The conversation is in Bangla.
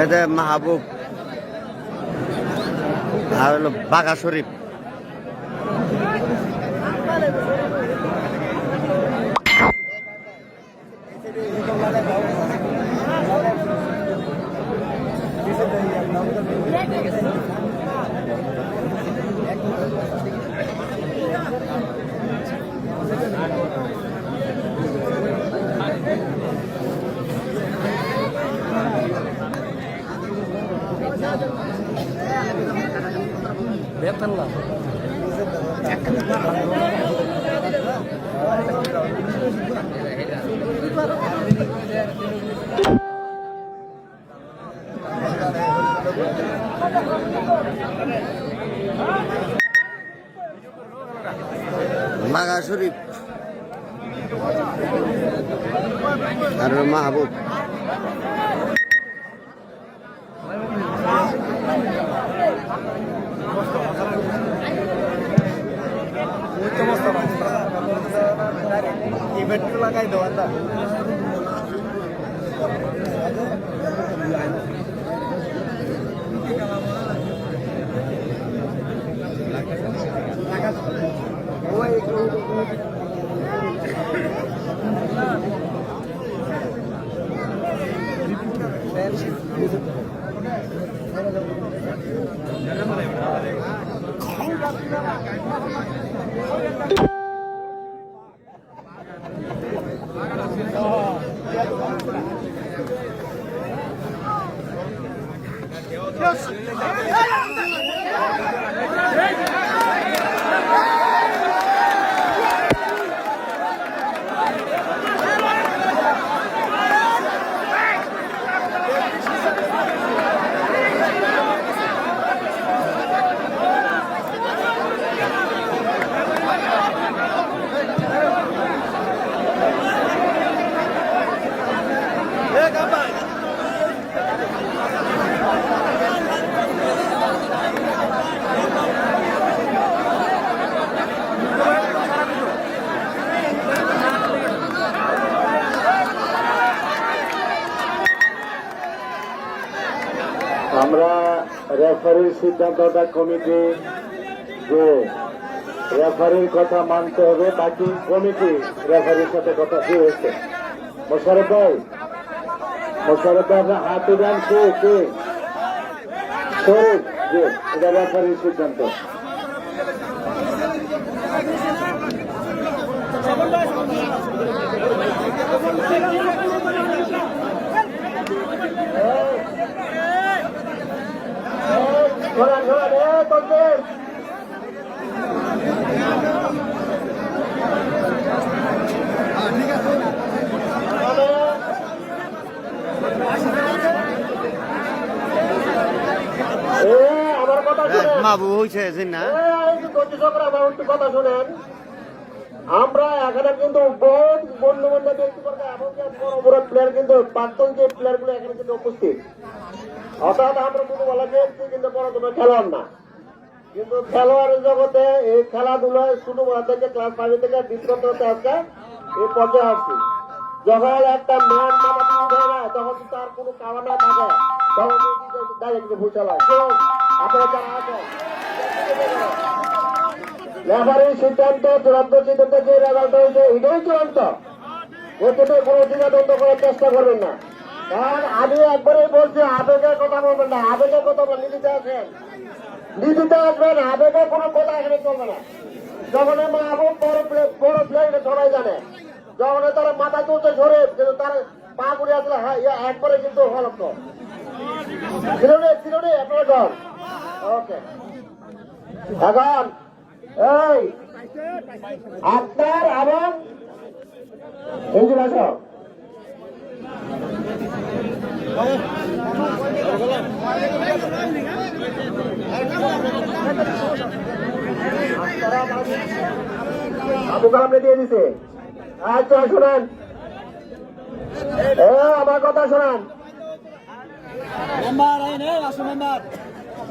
এতে মাহবুব। আর হলো বাঘা শরীফ। বাঘা শরীফ আর হলো মাহবুব লাগাই দেওয়া Deus. আমরা রেফারির সিদ্ধান্তটা কমিটি যে রেফারির কথা মানতে হবে, বাকি কমিটি রেফারির সাথে কথা কি হয়েছে। মোশারফ ভাই মোশারফ ভাই, আপনার হাত উঠান কে? কে এটা রেফারির সিদ্ধান্ত। হয়েছে না? আমার একটু কথা শুনেন। আমরা এখানে কিন্তু বহুত বন্ধু বান্ধব ব্যক্তিবর্গ এমনকি বড় বড় প্লেয়ার কিন্তু প্রাক্তন যে এখানে কিন্তু উপস্থিত। অর্থাৎ আমরা কোনো বলা কিন্তু বড় কোনো খেলোয়াড় না। কিন্তু খেলোয়াড়ের জগতে এই খেলাধুলায় শুধু থেকে ক্লাস ফাইভ থেকে ডিসকাউন্ট হতে আজকে এই পর্যায়ে আসছি। যখন একটা ম্যান মাথা তখন তার কোনো কারণ থাকে। তখন ডাইরেক্ট ভুল লেবারের সিদ্ধান্ত চূড়ান্ত সিদ্ধান্ত যে রেজাল্ট হয়েছে, এটাই চূড়ান্ত। এতে কোনো দ্বিধাদ্বন্দ্ব করার চেষ্টা করবেন না। কারণ আমি একবারই বলছি আবেগের কথা বলবেন না আবেগের কথা বলেন নীতিতে আসেন নীতিতে আসবেন আবেগের কোনো কথা এখানে চলবে না। যখন মা আবু বড় বড় প্লেয়ার সবাই জানে যখন তারা মাথা চলছে ঝরে কিন্তু তার পা করে আসলে একবারে কিন্তু হলক ছিল রে ছিল রে আপনার ঘর এখন, এই, আপনার আবু কালামে দিয়ে দিছে। আচ্ছা শোনেন। আমার কথা শোনেন। মেম্বার, এই আসো মেম্বার।